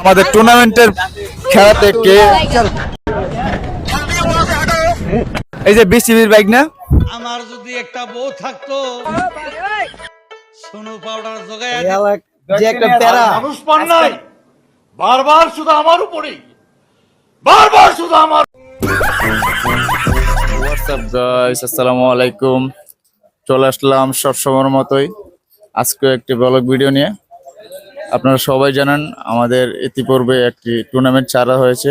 আমাদের টুর্নামেন্টের খেলাতে কে এই যে বিসিবির বাইক না? আমার যদি একটা বউ থাকতো সোনু পাউডার জোগায় যে একটা প্যারা। মানুষ পান নাই। বারবার শুধু আমার উপরেই। বারবার শুধু আমার হোয়াটসঅ্যাপ গাইস আসসালামু আলাইকুম। চলে আসলাম সব সবসময়ের মতোই। আজকে একটি ব্লগ ভিডিও নিয়ে। আপনারা সবাই জানেন, আমাদের ইতিপূর্বে একটি টুর্নামেন্ট ছাড়া হয়েছে।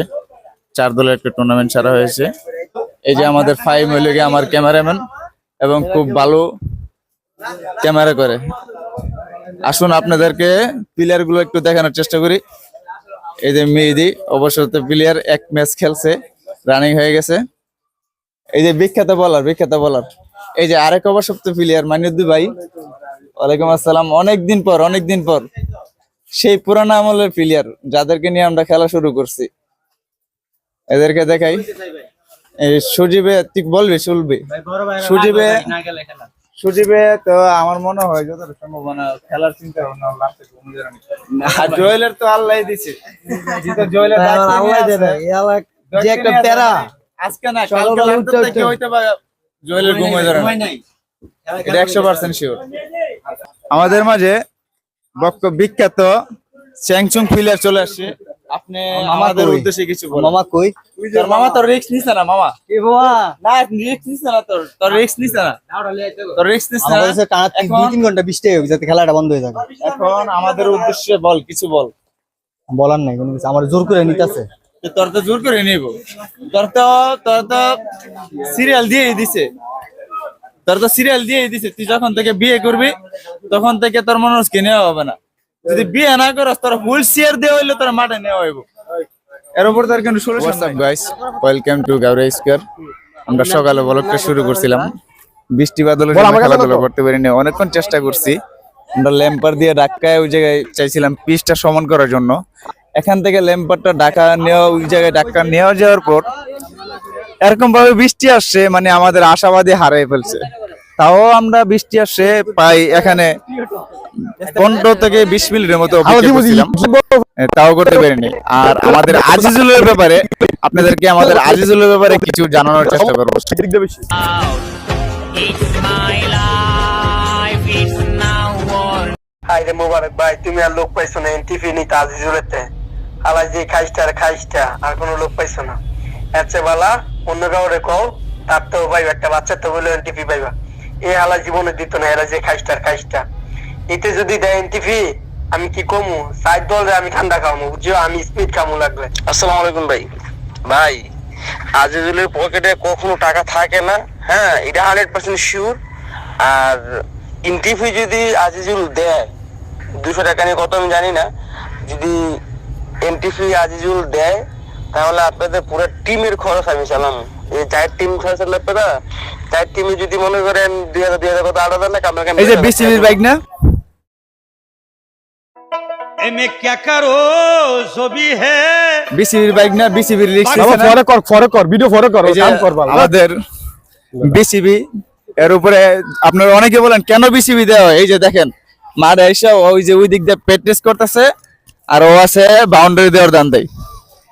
চার দলের একটি টুর্নামেন্ট ছাড়া হয়েছে। এই যে আমাদের ফাইভ হইলে আমার ক্যামেরাম্যান এবং খুব ভালো ক্যামেরা করে। আসুন আপনাদেরকে প্লেয়ারগুলো একটু দেখানোর চেষ্টা করি। এই যে মেহেদি অবসর প্লেয়ার এক ম্যাচ খেলছে রানিং হয়ে গেছে। এই যে বিখ্যাত বলার বিখ্যাত বলার এই যে আরেক অবসপ্ত প্লেয়ার মানিউদ্দি ভাই। ওয়ালাইকুম আসসালাম। অনেকদিন পর অনেক দিন পর। সেই পুরানো আমলের প্লেয়ার যাদেরকে নিয়ে আমরা খেলা শুরু করছি। এদেরকে দেখাই। এই সুজিবে তুই বলবি শুনবি? সুজিবে সুজিবে তো আমার মনে হয় যতটা সম্ভাবনা খেলার চিন্তা ভাবনা লাস্টে জয়েলের তো আল্লাহ দিছে। জয়েলের আল্লাহ দেবে। আছে। এই আল্লাহ যে একটা প্যারা আজকে না কালকে উঠতে ল্যাপটপ থেকে উঠতে। হইতে পারে জুয়েলের ঘুম হয়ে যাবে এটা একশো পার্সেন্ট শিওর আমাদের মাঝে বক্ক বিখ্যাত স্যাংচুং প্লেয়ার চলে আসছে। আপনি আমাদের উদ্দেশ্যে কিছু বলুন। মামা কই? তোর মামা তোর রিস্ক নিছে না মামা? এ বাবা? না রিস্ক নিছে না তোর। তোর রিস্ক নিছে না। তোর রিস্ক নিছে না। আমাদের টানা তিন- দুই এখন- তিন ঘণ্টা বৃষ্টি গেছে, যাতে খেলাটা বন্ধ হয়ে যাবে। এখন আমাদের উদ্দেশ্যে বল কিছু বল। বলার নাই কোনো কিছু। আমার জোর করে নিতেছে। তোর তো জোর করে নিব। তোর তো তোর তো সিরিয়াল দিয়ে দিছে। তোর তো সিরিয়াল দিয়ে দিছে। তুই যখন থেকে বিয়ে করবি তখন থেকে তোর মানুষকে নেওয়া হবে না। যদি বিয়ে না করস তোর হুইল চেয়ার দেওয়া হইলে তোর মাঠে নেওয়া হইব। এর উপর তোর কিন্তু সলিউশন নাই। Guys welcome to Gaura square আমরা সকালে ব্লগটা শুরু করছিলাম। বৃষ্টি বাদলের জন্য খেলাধুলা করতে পারিনি। অনেকক্ষণ চেষ্টা করছি। আমরা ল্যাম্পার দিয়ে ধাক্কায় ওই জায়গায় চাইছিলাম পিচটা সমান করার জন্য। এখান থেকে ল্যাম্পারটা ডাকা নেওয়া ওই জায়গায় ডাক্কা নেওয়া যাওয়ার পর এরকম ভাবে বৃষ্টি আসছে মানে আমাদের আশাবাদী হারিয়ে ফেলছে। তাও আমরা বৃষ্টি আসছে প্রায় এখানে পনেরো থেকে বিশ মিনিটের মতো তাও করতে পারিনি। আর আমাদের আজিজুলের ব্যাপারে আপনাদেরকে আমাদের আজিজুলের ব্যাপারে কিছু জানানোর চেষ্টা করব। মোবারক ভাই তুমি আর লোক পাইছো না এনটিভি নিতে আজিজুলেতে। আলা যে খাইস্টা আর খাইস্টা আর কোনো লোক পাইছো না। এর চেয়ে বালা অন্য কাউরে কও তার তো ভাই একটা বাচ্চা তো বলে এনটিভি পাইবা। এই হালা জীবনে দিত না, এরা যে খাইস্টা, আর খাইস্টা। এতে যদি দেয় এনটিভি আমি কি কমু? সাইড দলে আমি ঠান্ডা খামু বুঝছ? আমি স্পিড খামু লাগবে আসসালামু আলাইকুম ভাই। ভাই, আজিজুলের পকেটে কখনো টাকা থাকে না হ্যাঁ? এটা হান্ড্রেড পার্সেন্ট শিওর আর ইনটিভি যদি আজিজুল দেয়, দুশো টাকা নিয়ে কত আমি জানি না। যদি এনটিভি আজিজুল দেয়, তাহলে আপনাদের পুরো টিমের খরচ আমি চালাম। আপনার বিসিবি এর উপরে অনেকে বলেন কেন বিসিবি দেওয়া হয়? এই যে দেখেন মা এসে ওই যে ওই দিক দিয়ে প্র্যাকটিস করতেছে আর ও আছে বাউন্ডারি দেওয়ার দান দেয়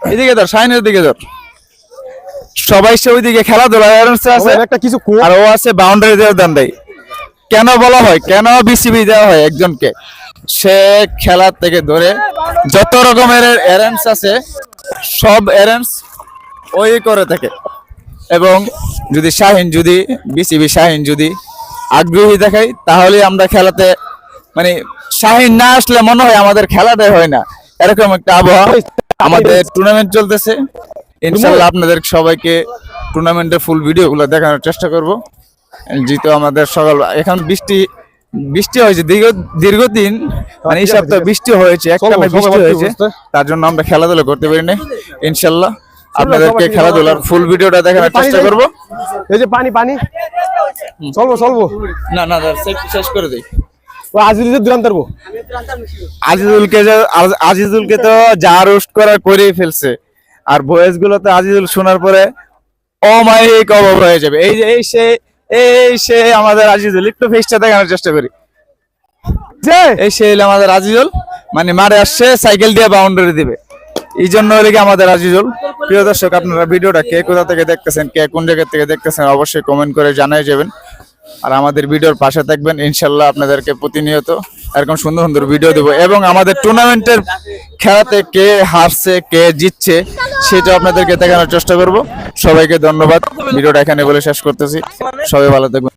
এদিকে ধর সাইনের দিকে ধর। সবাই সে ওইদিকে খেলাধুলা আছে। একটা কিছু আর ও আছে বাউন্ডারি দেওয়ার দান দেয় কেন বলা হয়? কেন বিসিবি দেওয়া হয় একজনকে? সে খেলার থেকে ধরে যত রকমের অ্যারেন্স আছে সব অ্যারেন্স ওই করে থাকে। এবং যদি শাহিন যদি বিসিবি শাহিন যদি আগ্রহী দেখাই তাহলে আমরা খেলাতে মানে শাহিন না আসলে মনে হয় আমাদের খেলাটাই হয় না। এরকম একটা আবহাওয়া আমাদের টুর্নামেন্ট চলতেছে। ইনশাল্লাহ আপনাদের সবাইকে টুর্নামেন্টের ফুল ভিডিওগুলো দেখানোর চেষ্টা করব। যেহেতু আমাদের সকাল এখন বৃষ্টি বৃষ্টি হয়েছে দীর্ঘ দীর্ঘদিন মানে এই সপ্তাহে বৃষ্টি হয়েছে একটা বৃষ্টি হয়েছে। তার জন্য আমরা খেলাধুলা করতে পারিনি ইনশাল্লাহ আপনাদেরকে খেলাধুলার ফুল ভিডিওটা দেখানোর চেষ্টা। করব। এই যে পানি পানি। চলবো চলবো। না না শেষ করে দিই। আজিজুলকে তো যা রোস্ট করার করেই ফেলছে। আর ভয়েসগুলো তো আজিজুল শোনার পরে অমায়িক অভাব হয়ে যাবে। এই যে, এই সে এই সে আমাদের আজিজুল, একটু ফেসটা দেখানোর চেষ্টা করি। যে, এই সে হলো আমাদের আজিজুল মানে মারে আসছে সাইকেল দিয়ে বাউন্ডারি দিবে। এই জন্য হলে কি আমাদের আজিজুল। প্রিয় দর্শক, আপনারা ভিডিওটা কে কোথা থেকে দেখতেছেন, কে কোন জায়গা থেকে দেখতেছেন, অবশ্যই কমেন্ট করে জানাই যাবেন। আর আমাদের ভিডিওর পাশে থাকবেন, ইনশাল্লাহ আপনাদেরকে প্রতিনিয়ত এরকম সুন্দর সুন্দর ভিডিও দেবো। এবং আমাদের টুর্নামেন্টের খেলাতে কে হারছে, কে জিতছে সেটা আপনাদেরকে দেখানোর চেষ্টা করব। সবাইকে ধন্যবাদ। ভিডিওটা এখানে বলে শেষ করতেছি। সবাই ভালো থাকবেন।